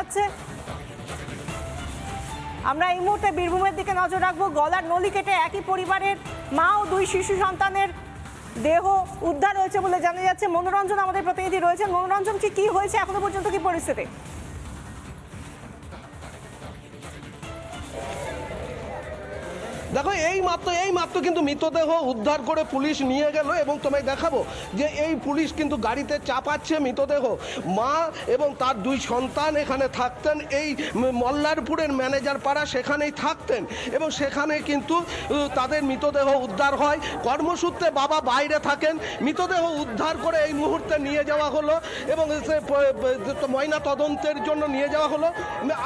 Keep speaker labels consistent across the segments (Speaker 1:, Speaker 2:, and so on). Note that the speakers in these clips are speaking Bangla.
Speaker 1: যাচ্ছে। আমরা এই মুহূর্তে বীরভূমের দিকে নজর রাখব। গলার নলি কেটে একই পরিবারের মা ও দুই শিশু সন্তানের দেহ উদ্ধার হয়েছে বলে জানা যাচ্ছে। মনোরঞ্জন আমাদের প্রতিনিধি রয়েছেন। মনোরঞ্জন কি কি হয়েছে? এখনও পর্যন্ত কি পরিস্থিতি?
Speaker 2: দেখো এই মাত্র এই মাত্র কিন্তু মৃতদেহ উদ্ধার করে পুলিশ নিয়ে গেল এবং তোমায় দেখাবো যে এই পুলিশ কিন্তু গাড়িতে চাপাচ্ছে মৃতদেহ। মা এবং তার দুই সন্তান এখানে থাকতেন, এই মল্লারপুরের ম্যানেজার পাড়া সেখানেই থাকতেন এবং সেখানে কিন্তু তাদের মৃতদেহ উদ্ধার হয়। কর্মসূত্রে বাবা বাইরে থাকেন, মৃতদেহ উদ্ধার করে এই মুহূর্তে নিয়ে যাওয়া হলো এবং ময়না তদন্তের জন্য নিয়ে যাওয়া হলো।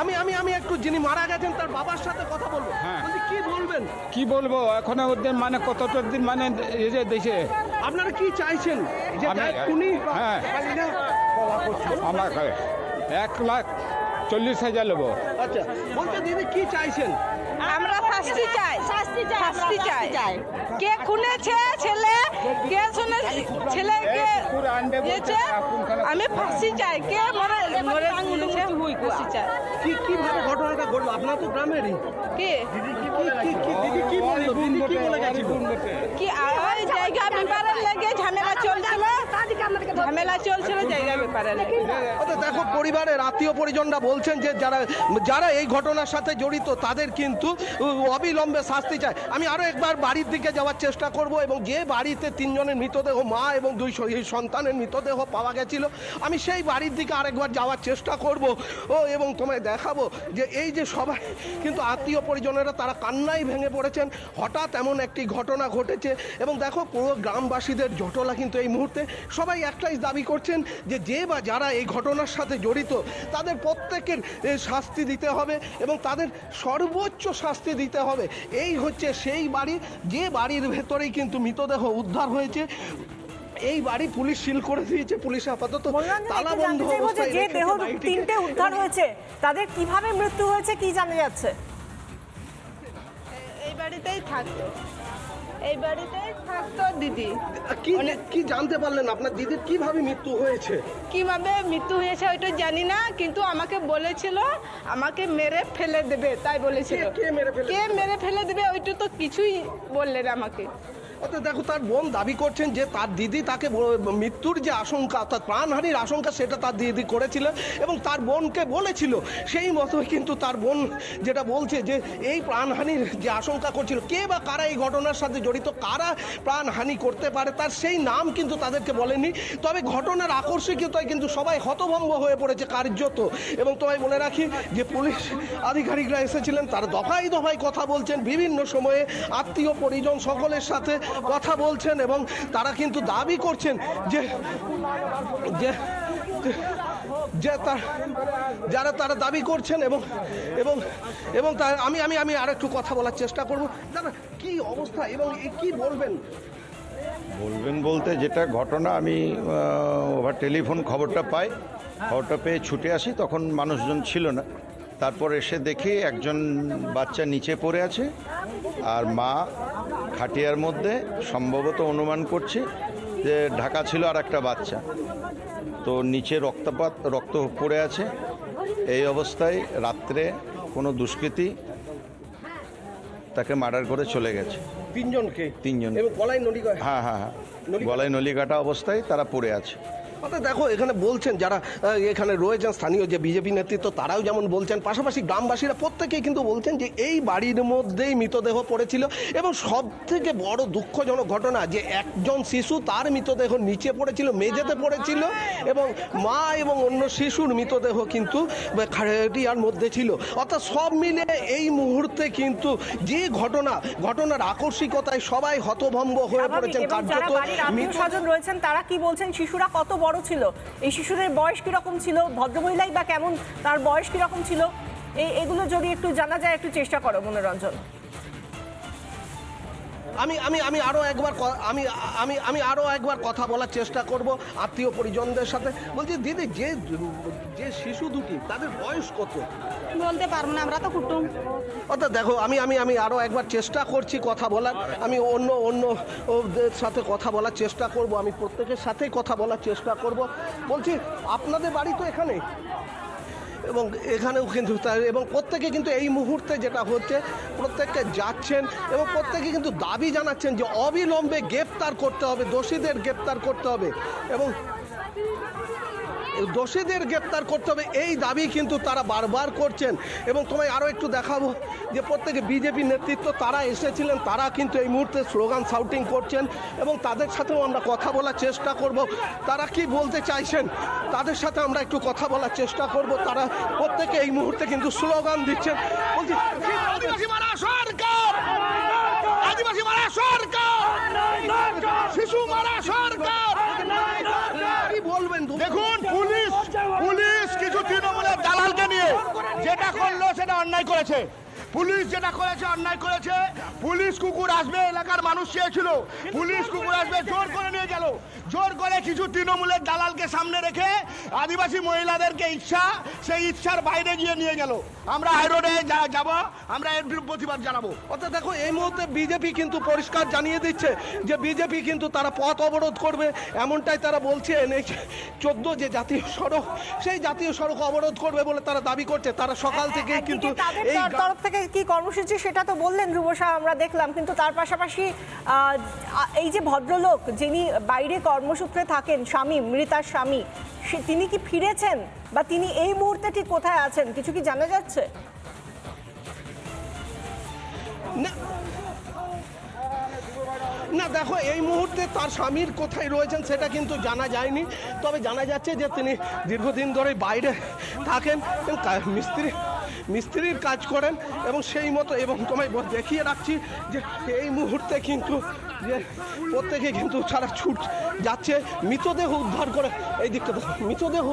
Speaker 2: আমি আমি আমি একটু যিনি মারা গেছেন তার বাবার সাথে কথা বলব।
Speaker 3: হ্যাঁ।
Speaker 2: বলবেন?
Speaker 3: কি বলব? এখন ওদের মানে কতটা দিন মানে এই যে দেশে।
Speaker 2: আপনারা কি চাইছেন? যে
Speaker 3: আমি-
Speaker 2: উনি
Speaker 3: হ্যাঁ। আমাকে এক লাখ চল্লিশ হাজার নেব।
Speaker 2: আচ্ছা বলতে দিদি কি চাইছেন?
Speaker 4: আমরা শাস্তি চাই। শাস্তি চাই শাস্তি চাই। কে খুনেছে ছেলে? কে শুনে ছেলে কে দিয়েছে? আমি ফাঁসি চাই। কে মরে মরে ফাঁসি চাই।
Speaker 2: কি কীভাবে ঘটনাটা ঘটলো? আপনার তো গ্রামেরই।
Speaker 4: কি?
Speaker 2: দিদি কি কি কি কি দিদি কি বলল দিদি কি বলে গেছিল
Speaker 4: কি ওই জায়গা লেগে ঝামেলা ঝামেলা চলছিল জায়গা ব্যাপারের
Speaker 2: আচ্ছা দেখো, পরিবারের আত্মীয় পরিজনরা বলছেন যে যারা যারা এই ঘটনার সাথে জড়িত, তাদের কিন্তু অবিলম্বে শাস্তি চায় আমি আরও একবার বাড়ির দিকে যাওয়ার চেষ্টা করব এবং যে বাড়িতে তিনজনের মৃতদেহ, মা এবং দুই সন্তানের মৃতদেহ পাওয়া গেছিল, আমি সেই বাড়ির দিকে আরেকবার যাওয়ার চেষ্টা করব। ও, এবং তোমায় দেখাবো যে এই যে সবাই, কিন্তু আত্মীয় পরিজনেরা তারা কান্নাই ভেঙে পড়েছেন। হঠাৎ এমন একটি ঘটনা ঘটেছে এবং দেখো, পুরো গ্রামবাসীদের জটলা কিন্তু এই মুহূর্তে। সবাই একটাই দাবি করছেন যে যে বা যারা এই ঘটনার সাথে জড়িত তাদের প্রত্যেকের শাস্তি দিতে হবে এবং তাদের সর্বোচ্চ শাস্তি দিতে হবে। এই হচ্ছে সেই বাড়ি যে বাড়ির ভেতরেই কিন্তু মৃতদেহ উদ্ধার হয়েছে। এই বাড়ি পুলিশ সিল করে দিয়েছে পুলিশ আপাতত
Speaker 1: মনোরঞ্জন
Speaker 2: তালা
Speaker 1: একটু
Speaker 2: বন্ধ
Speaker 1: জানতে চাইব যে
Speaker 2: অবস্থায়
Speaker 1: যে দেহ তিনটে উদ্ধার হয়েছে। তাদের কীভাবে মৃত্যু হয়েছে কি জানা যাচ্ছে?
Speaker 4: এই বাড়িতেই থাকতো। এই বাড়িতে থাকতো দিদি।
Speaker 2: কি কি জানতে পারলেন? আপনার দিদির কীভাবে মৃত্যু হয়েছে?
Speaker 4: কীভাবে মৃত্যু হয়েছে ওইটা জানি না কিন্তু আমাকে বলেছিল আমাকে মেরে ফেলে দেবে তাই বলেছিল।
Speaker 2: কে- মেরে ফেলে
Speaker 4: কে মেরে ফেলে দেবে ওইটা তো কিছুই বললেন আমাকে।
Speaker 2: দেখো, তার বোন দাবি করছেন যে তার দিদি তাকে মৃত্যুর যে আশঙ্কা, অর্থাৎ প্রাণহানির আশঙ্কা, সেটা তার দিদি করেছিল এবং তার বোনকে বলেছিল। সেই মতোই কিন্তু তার বোন যেটা বলছে যে, এই প্রাণহানির যে আশঙ্কা করছিল, কে বা কারা এই ঘটনার সাথে জড়িত, কারা প্রাণহানি করতে পারে, তার সেই নাম কিন্তু তাদেরকে বলেনি। তবে ঘটনার আকর্ষিকতায় কিন্তু সবাই হতভম্ব হয়ে পড়েছে কার্যত। এবং তোমায় মনে রাখি যে, পুলিশ আধিকারিকরা এসেছিলেন, তারা দফায় দফায় কথা বলছেন। বিভিন্ন সময়ে আত্মীয় পরিজন সকলের সাথে কথা বলছেন এবং তারা কিন্তু দাবি করছেন যে যে তার, যারা তারা দাবি করছেন এবং এবং এবং তার আমি আমি আমি আর একটু কথা বলার চেষ্টা করব। দাদা, কি অবস্থা এবং কি বলবেন?
Speaker 5: বলবেন বলতে যেটা ঘটনা, আমি ওভার টেলিফোন খবরটা পাই। খবরটা পেয়ে ছুটে আসি, তখন মানুষজন ছিল না। তারপর এসে দেখি একজন বাচ্চা নিচে পড়ে আছে, আর মা খাটিয়ার মধ্যে সম্ভবত অনুমান করছি যে ঢাকা ছিল আর একটা বাচ্চা। তো নিচে রক্তপাত রক্ত পড়ে আছে। এই অবস্থায় রাত্রে কোনো দুষ্কৃতী তাকে মার্ডার করে চলে গেছে।
Speaker 2: তিনজনকে?
Speaker 5: তিনজন।
Speaker 2: গলায়
Speaker 5: হ্যাঁ হ্যাঁ হ্যাঁ। গলায় নলিকাটা অবস্থায় তারা পড়ে আছে।
Speaker 2: অর্থাৎ দেখো এখানে বলছেন যারা এখানে রয়েছেন স্থানীয় যে বিজেপি নেতৃত্ব তারাও যেমন বলছেন পাশাপাশি গ্রামবাসীরা প্রত্যেকেই কিন্তু বলছেন যে এই বাড়ির মধ্যেই মৃতদেহ পড়েছিল। এবং সব থেকে বড় দুঃখজনক ঘটনা যে একজন শিশু তার মৃতদেহ নিচে পড়েছিল মেঝেতে পড়েছিল এবং মা এবং অন্য শিশুর মৃতদেহ কিন্তু খাটিয়ার মধ্যে ছিল। অর্থাৎ সব মিলে এই মুহূর্তে কিন্তু যে ঘটনা ঘটনার আকস্মিকতায় সবাই হতভম্ব হয়ে পড়েছেন কার্যত
Speaker 1: স্বজন রয়েছেন তারা কি বলছেন? শিশুরা কত বড় ছিল। এই শিশুদের বয়স কীরকম ছিল? ভদ্রমহিলাই বা কেমন? তার বয়স কীরকম ছিল? এই এগুলো যদি একটু জানা যায়, একটু চেষ্টা করো মনোরঞ্জন।
Speaker 2: আমি আমি আমি আরও একবার আমি আমি আমি আরও একবার কথা বলার চেষ্টা করব আত্মীয় পরিজনদের সাথে। বলছি দিদি যে যে শিশু দুটি তাদের বয়স কত?
Speaker 4: বলতে পারব না আমরা তো কুটুম।
Speaker 2: অর্থাৎ দেখো আমি আমি আমি আরও একবার চেষ্টা করছি কথা বলার। আমি অন্য অন্য ওদের সাথে কথা বলার চেষ্টা করব। আমি প্রত্যেকের সাথেই কথা বলার চেষ্টা করব। বলছি আপনাদের বাড়ি তো এখানে? এবং এখানেও কিন্তু তার, এবং প্রত্যেকে কিন্তু এই মুহূর্তে যেটা হচ্ছে, প্রত্যেককে যাচ্ছেন এবং প্রত্যেকে কিন্তু দাবি জানাচ্ছেন যে অবিলম্বে গ্রেপ্তার করতে হবে, দোষীদের গ্রেপ্তার করতে হবে এবং দোষীদের গ্রেপ্তার করতে হবে এই দাবি কিন্তু তারা বারবার করছেন। এবং তোমায় আরও একটু দেখাবো যে প্রত্যেকে বিজেপি নেতৃত্ব তারা এসেছিলেন তারা কিন্তু এই মুহূর্তে স্লোগান শাউটিং করছেন এবং তাদের সাথেও আমরা কথা বলার চেষ্টা করব। তারা কি বলতে চাইছেন? তাদের সাথে আমরা একটু কথা বলার চেষ্টা করব। তারা প্রত্যেকে এই মুহূর্তে কিন্তু স্লোগান দিচ্ছেন। বলছি আদিবাসী মারা সরকার! আদিবাসী মারা সরকার! শিশু মারা সরকার কি বলবেন
Speaker 6: দেখুন পুলিশ পুলিশ কিছু তৃণমূলের দালালকে নিয়ে যেটা করল সেটা অন্যায় করেছে। পুলিশ যেটা করেছে অন্যায় করেছে। পুলিশ কুকুর আসবে এলাকার মানুষ চেয়েছিল। পুলিশ কুকুর আসবে জোর করে নিয়ে গেল। জোর করে কিছু তৃণমূলের দালালকে সামনে রেখে আদিবাসী মহিলাদেরকে ইচ্ছা সেই ইচ্ছার বাইরে গিয়ে নিয়ে গেল। আমরা হাইরোডে যাব আমরা এর বিরুদ্ধে প্রতিবাদ জানাব।
Speaker 2: অর্থাৎ দেখো এই মুহূর্তে বিজেপি কিন্তু পরিষ্কার জানিয়ে দিচ্ছে যে বিজেপি কিন্তু তারা পথ অবরোধ করবে। এমনটাই তারা বলছেন এই চোদ্দ যে জাতীয় সড়ক সেই জাতীয় সড়ক অবরোধ করবে বলে তারা দাবি করছে। তারা সকাল থেকে কিন্তু এই
Speaker 1: তর- তরফ থেকে কি কর্মসূচি সেটা তো বললেন রূপসা আমরা দেখলাম। কিন্তু তার পাশাপাশি এই যে ভদ্রলোক যিনি বাইরে কর্মসূত্রে থাকেন, স্বামী মৃতার স্বামী, সে তিনি কি ফিরেছেন? বা তিনি এই মুহূর্তে ঠিক কোথায় আছেন? কিছু কি জানা যাচ্ছে?
Speaker 2: না না, দেখো, এই মুহূর্তে তার স্বামীর কোথায় রয়েছেন সেটা কিন্তু জানা যায়নি। তবে জানা যাচ্ছে যে তিনি দীর্ঘদিন ধরে বাইরে থাকেন। মিস্ত্রি মিস্ত্রির কাজ করেন এবং সেই মতো এবং তোমায় দেখিয়ে রাখছি যে এই মুহূর্তে কিন্তু যে প্রত্যেকে কিন্তু সারা ছুট যাচ্ছে, মৃতদেহ উদ্ধার করে এই দিকটা মৃতদেহ।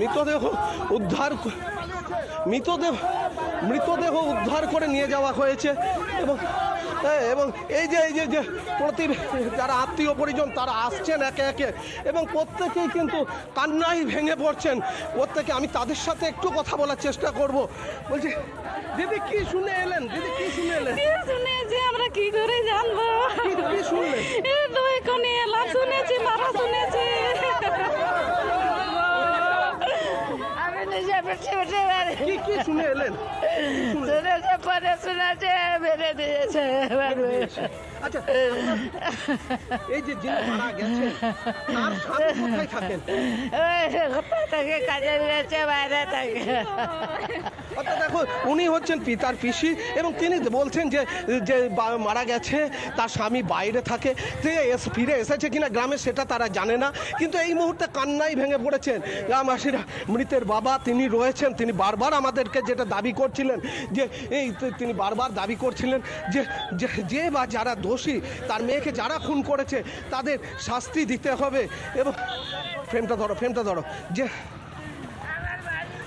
Speaker 2: মৃতদেহ উদ্ধার মৃতদেহ মৃতদেহ উদ্ধার করে নিয়ে যাওয়া হয়েছে এবং এবং এই যে এই যে যে প্রতি যারা আত্মীয় পরিজন তারা আসছেন একে একে এবং প্রত্যেকেই কিন্তু কান্নাই ভেঙে পড়ছেন। প্রত্যেকে আমি তাদের সাথে একটু কথা বলার চেষ্টা করব। বলছি দিদি কি শুনে এলেন? দিদি কি শুনে এলেন?
Speaker 4: শুনেছি আমরা কি করে জানব?
Speaker 2: কি শুনলেন?
Speaker 4: এই দুই কোনি এলা শুনেছি মারা শুনেছি। আমি নিজে বেঁচে বেঁচে
Speaker 2: কি কি শুনে এলেন?
Speaker 4: পরে শুনেছে বেড়ে দিয়েছে
Speaker 2: আচ্ছা এই যে যিনি মারা গেছেন তার স্বামী কোথায় থাকেন?
Speaker 4: কোথায় থেকে কাজে বাইরে থেকে।
Speaker 2: অর্থাৎ দেখো, উনি হচ্ছেন পিতার পিসি এবং তিনি বলছেন যে যে মারা গেছে, তার স্বামী বাইরে থাকে, যে ফিরে এসেছে কিনা গ্রামে সেটা তারা জানে না। কিন্তু এই মুহূর্তে কান্নাই ভেঙে পড়েছেন। গ্রামবাসীরা, মৃতের বাবা তিনি রয়েছেন, তিনি বারবার আমাদেরকে যেটা দাবি করছিলেন, যে, এই তিনি বারবার দাবি করছিলেন যে, যে- বা যারা দোষী, তার মেয়েকে যারা খুন করেছে, তাদের শাস্তি দিতে হবে। এবং, ফ্রেমটা ধরো ফ্রেমটা ধরো, যে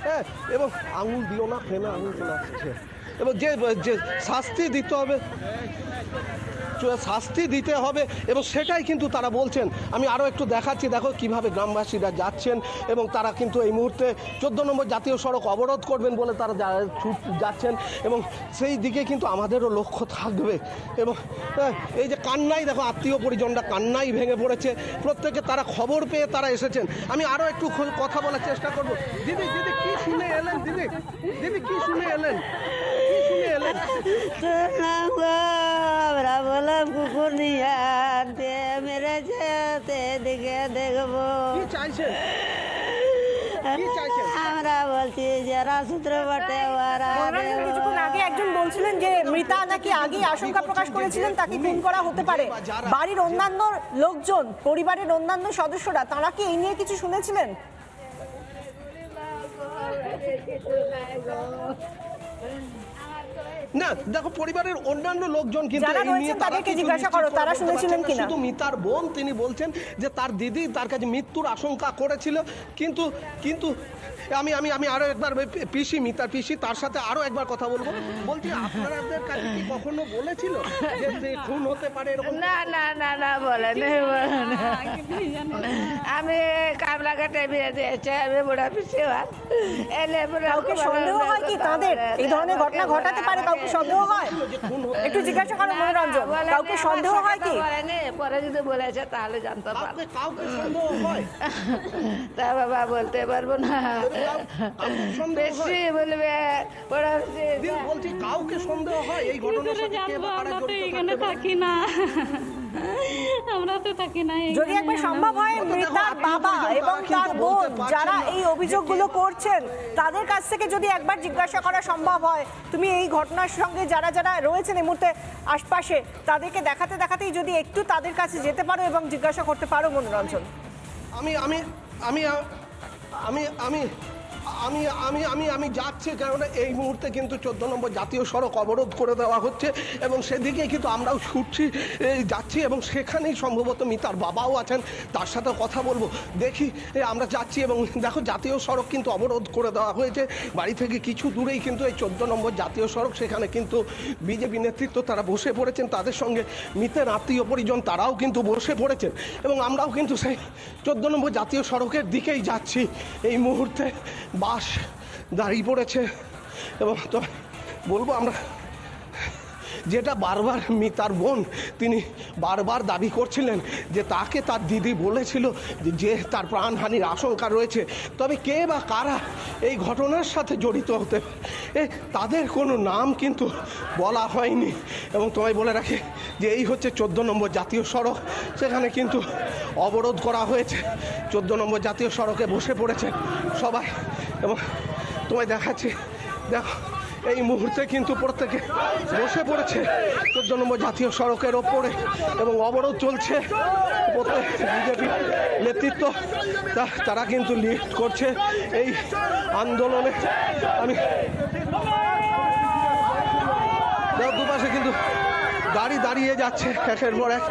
Speaker 2: হ্যাঁ এবং আঙুল দিও না ফেলে আঙুল চলে আসছে। এবং যে শাস্তি দিতে হবে শাস্তি দিতে হবে এবং সেটাই কিন্তু তারা বলছেন। আমি আরও একটু দেখাচ্ছি দেখো কীভাবে গ্রামবাসীরা যাচ্ছেন এবং তারা কিন্তু এই মুহূর্তে চোদ্দ নম্বর জাতীয় সড়ক অবরোধ করবেন বলে তারা যাচ্ছেন এবং সেই দিকে কিন্তু আমাদেরও লক্ষ্য থাকবে এবং হ্যাঁ, এই যে কান্নাই দেখো আত্মীয় পরিজনরা কান্নাই ভেঙে পড়েছে। প্রত্যেকে তারা খবর পেয়ে তারা এসেছেন। আমি আরও একটু কথা বলার চেষ্টা করব। দিদি দিদি কি শুনে এলেন দিদি? দিদি কি শুনে এলেন? কি শুনে এলেন?
Speaker 7: বললাম কুকুর নিয়ে আনতে মেরেছে তে দিকে দেখব।
Speaker 2: কি চাইছেন কি চাইছেন
Speaker 7: আমরা বলছি যারা সূত্র বটে ওরা
Speaker 1: কিছুক্ষণ আগে একজন বলছিলেন যে মৃতা নাকি আগে আশঙ্কা প্রকাশ করেছিলেন তাকে খুন করা হতে পারে। বাড়ির অন্যান্য লোকজন পরিবারের অন্যান্য সদস্যরা তারা কি এই নিয়ে কিছু শুনেছিলেন?
Speaker 2: না দেখো পরিবারের অন্যান্য লোকজন কিন্তু
Speaker 1: যারা রয়েছেন তাদেরকে জিজ্ঞাসা করো, তারা শুনেছিলেন কিনা?
Speaker 2: শুধু মিতার বোন তিনি বলছেন যে তার দিদি তার কাছে মৃত্যুর আশঙ্কা করেছিল কিন্তু কিন্তু আমি আমি আমি আরও একবার ওই পিসি মিতার পিসি তার সাথে আরও একবার কথা বলব। বলছি আপনাদের কাছে কি কখনো বলেছিল যে খুন হতে পারে এরকম?
Speaker 4: না না না না বলে বলে না। আমি কামলা কাটে বিয়ে দিয়েছে আমি বুড়া পিছিয়ে এলে বুড়া
Speaker 1: কাউকে সন্দেহ হয় কি তাদের? এই ধরনের ঘটনা ঘটাতে পারে কাউকে সন্দেহ হয়? একটু জিজ্ঞাসা করো মনোরঞ্জন কাউকে সন্দেহ হয় কি?
Speaker 7: পরে যদি বলেছে তাহলে জানতে পারব।
Speaker 2: কাউকে সন্দেহ হয়?
Speaker 7: তা বাবা বলতে পারব না।
Speaker 2: কাউকে সন্দেহ
Speaker 7: বেশি বলবে ওরা
Speaker 2: বলছি কাউকে সন্দেহ হয় এই ঘটনার সাথে কে বা কারা জড়িত
Speaker 8: থাকি না। আমরা তো থাকি না
Speaker 1: যদি একবার সম্ভব হয় মৃতার বাবা এবং
Speaker 2: তার
Speaker 1: বোন যারা এই অভিযোগগুলো করছেন তাদের কাছ থেকে যদি একবার জিজ্ঞাসা করা সম্ভব হয় তুমি এই ঘটনার সঙ্গে যারা যারা রয়েছেন এই মুহূর্তে আশপাশে তাদেরকে দেখাতে দেখাতেই যদি একটু তাদের কাছে যেতে পারো এবং জিজ্ঞাসা করতে পারো মনোরঞ্জন।
Speaker 2: আমি আমি আমি আমি আমি আমি আমি আমি আমি যাচ্ছি কারণ এই মুহূর্তে কিন্তু চোদ্দ নম্বর জাতীয় সড়ক অবরোধ করে দেওয়া হচ্ছে এবং সেদিকে কিন্তু আমরাও ছুটছি যাচ্ছি এবং সেখানেই সম্ভবত মিতার বাবাও আছেন, তার সাথে কথা বলব। দেখি আমরা যাচ্ছি এবং দেখো জাতীয় সড়ক কিন্তু অবরোধ করে দেওয়া হয়েছে। বাড়ি থেকে কিছু দূরেই কিন্তু এই চোদ্দ নম্বর জাতীয় সড়ক, সেখানে কিন্তু বিজেপি নেতৃত্ব তারা বসে পড়েছেন, তাদের সঙ্গে মিতের আত্মীয় পরিজন তারাও কিন্তু বসে পড়েছেন এবং আমরাও কিন্তু সেই চোদ্দ নম্বর জাতীয় সড়কের দিকেই যাচ্ছি এই মুহূর্তে। বাস দাঁড়িয়ে পড়েছে। এবং তো বলব আমরা, যেটা বারবার মিতার বোন, তিনি বারবার দাবি করছিলেন যে তাকে তার দিদি বলেছিল যে- যে তার প্রাণহানির আশঙ্কা রয়েছে। তবে কে বা কারা এই ঘটনার সাথে জড়িত হতে এ, তাদের কোনো নাম কিন্তু বলা হয়নি। এবং তোমায় বলে রাখি যে এই হচ্ছে চোদ্দ নম্বর জাতীয় সড়ক। সেখানে কিন্তু অবরোধ করা হয়েছে। চোদ্দ নম্বর জাতীয় সড়কে বসে পড়েছে সবাই। এবং তোমায় দেখাচ্ছি। দেখো, এই মুহূর্তে কিন্তু প্রত্যেকে বসে পড়েছে। চোদ্দ নম্বর জাতীয় সড়কের ওপরে এবং অবরোধ চলছে। প্রত্যেক বিজেপি নেতৃত্ব তারা কিন্তু লিড করছে এই আন্দোলনে। আমি দুপাশে কিন্তু গাড়ি দাঁড়িয়ে যাচ্ছে। একের পর এক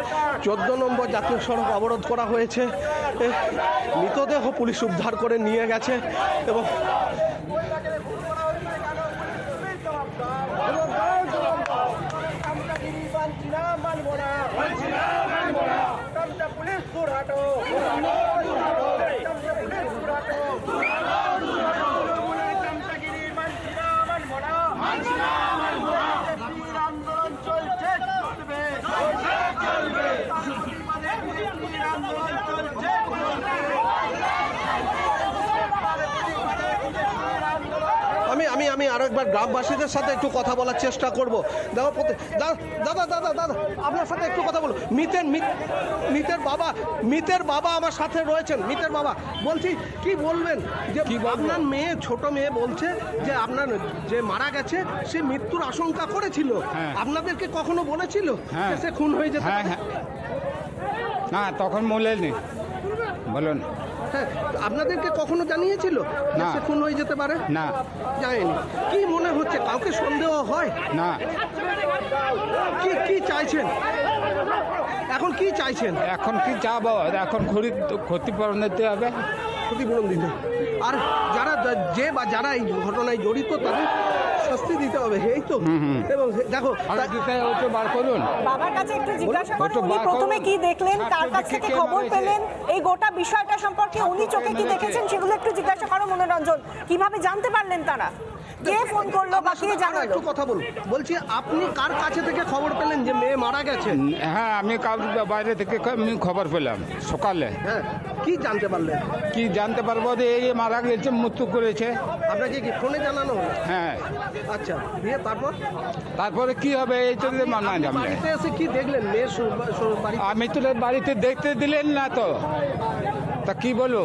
Speaker 2: চোদ্দ নম্বর জাতীয় সড়ক অবরোধ করা হয়েছে। মৃতদেহ পুলিশ উদ্ধার করে নিয়ে গেছে এবং আমি আমি আমি আরও একবার গ্রামবাসীদের সাথে একটু কথা বলার চেষ্টা করব। দেখো প্রত্যেক- দাদা দাদা দাদা আপনার সাথে একটু কথা বলো মিতের মিতের বাবা মিতের বাবা আমার সাথে রয়েছেন। মিতের বাবা বলছি কি বলবেন? যে আপনার মেয়ে ছোট মেয়ে বলছে যে আপনার যে মারা গেছে সে মৃত্যুর আশঙ্কা করেছিল।
Speaker 3: হ্যাঁ।
Speaker 2: আপনাদেরকে কখনো বলেছিল?
Speaker 3: হ্যাঁ।
Speaker 2: সে খুন হয়ে যেতে
Speaker 3: হ্যাঁ। না তখন বলেনি। বলুন।
Speaker 2: হ্যাঁ আপনাদেরকে কখনো জানিয়েছিল
Speaker 3: না।
Speaker 2: সে খুন হয়ে যেতে পারে?
Speaker 3: না।
Speaker 2: জানেনি কি মনে হচ্ছে কাউকে সন্দেহ হয়?
Speaker 3: না।
Speaker 2: কি কি চাইছেন? এখন কি চাইছেন?
Speaker 3: এখন কি চাবো এখন ঘুরি ক্ষতিপূরণ দিতে হবে।
Speaker 2: ক্ষতিপূরণ দিতে। আর যারা যে বা যারা এই ঘটনায় জড়িত তাদের শাস্তি দিতে হবে এই তো। এবং দেখো
Speaker 3: বার করুন।
Speaker 1: বাবার কাছে একটু জিজ্ঞাসা
Speaker 3: করুন
Speaker 1: উনি প্রথমে কি দেখলেন? তার কাছ থেকে খবর পেলেন? এই গোটা বিষয়টা সম্পর্কে উনি চোখে কি দেখেছেন সেগুলো একটু জিজ্ঞাসা করো মনোরঞ্জন। কীভাবে জানতে পারলেন তারা? কে ফোন করল বা কে জানালো?
Speaker 2: একটু কথা বলুন। বলছি আপনি কার কাছে থেকে খবর পেলেন যে মেয়ে মারা গেছে?
Speaker 3: হ্যাঁ আমি কাল বাইরে থেকে আমি খবর পেলাম সকালে।
Speaker 2: হ্যাঁ কি জানতে পারলেন?
Speaker 3: কি জানতে পারব যে এই মারা গেছে মৃত্যু করেছে।
Speaker 2: আপনাকে কি ফোনে জানানো হলো?
Speaker 3: হ্যাঁ।
Speaker 2: আচ্ছা দিয়ে তারপর?
Speaker 3: তারপরে কি হবে এই তো মানা যাবে
Speaker 2: বাড়িতে এসে কি দেখলেন? শো-
Speaker 3: আমি তো বাড়িতে দেখতে দিলেন না তো। তা কি বলব?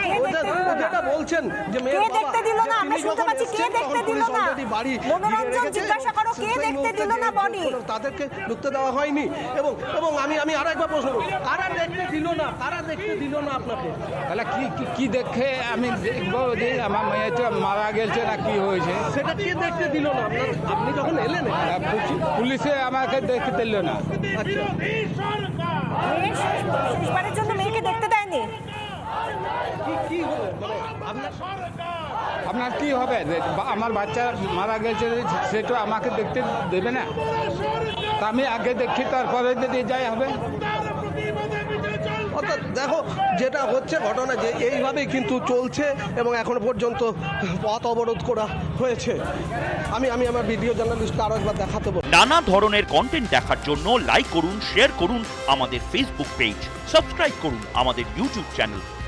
Speaker 1: কে
Speaker 2: ও যে-
Speaker 1: দেখতে
Speaker 2: ও যেটা বলছেন যে মেয়ের বাবা-
Speaker 1: দেখতে দিল না? আমরা শুনতে পাচ্ছি, কে দেখতে দিল না?
Speaker 2: বাড়ি
Speaker 1: মনোরঞ্জন জিজ্ঞাসা করো, কে দেখতে দিল না
Speaker 2: তাদেরকে ঢুকতে দেওয়া হয়নি। এবং এবং আমি আমি আরও একবার প্রশ্ন করব কারা দেখতে দিল না? কারা দেখতে দিল না আপনাকে?
Speaker 3: তাহলে কি কি- কি দেখে আমি দেখব যে আমার মেয়েটা মারা গেছে না কি হয়েছে?
Speaker 2: সেটা কে দেখতে দিল না? আপনার আপনি যখন এলেন
Speaker 3: পুলিশে আমাকে দেখতে দিল না।
Speaker 2: আচ্ছা
Speaker 1: মেয়ে শেষ- শেষবারের জন্য মেয়েকে দেখতে দেয়নি
Speaker 2: কি কি হলো মানে আপনার
Speaker 3: আপনার কি হবে? বা- আমার বাচ্চা মারা গেছে সেটা আমাকে দেখতে দেবে না? তা আমি আগে দেখি তারপরে যদি যাই হবে।
Speaker 2: অর্থাৎ দেখো যেটা হচ্ছে ঘটনা যে এইভাবেই কিন্তু চলছে এবং এখনও পর্যন্ত পথ অবরোধ করা হয়েছে। আমি আমি আমার ভিডিও জার্নালিস্টকে আরও একবার দেখাতে
Speaker 9: নানা ধরনের কন্টেন্ট দেখার জন্য লাইক করুন শেয়ার করুন আমাদের ফেসবুক পেজ সাবস্ক্রাইব করুন আমাদের ইউটিউব চ্যানেল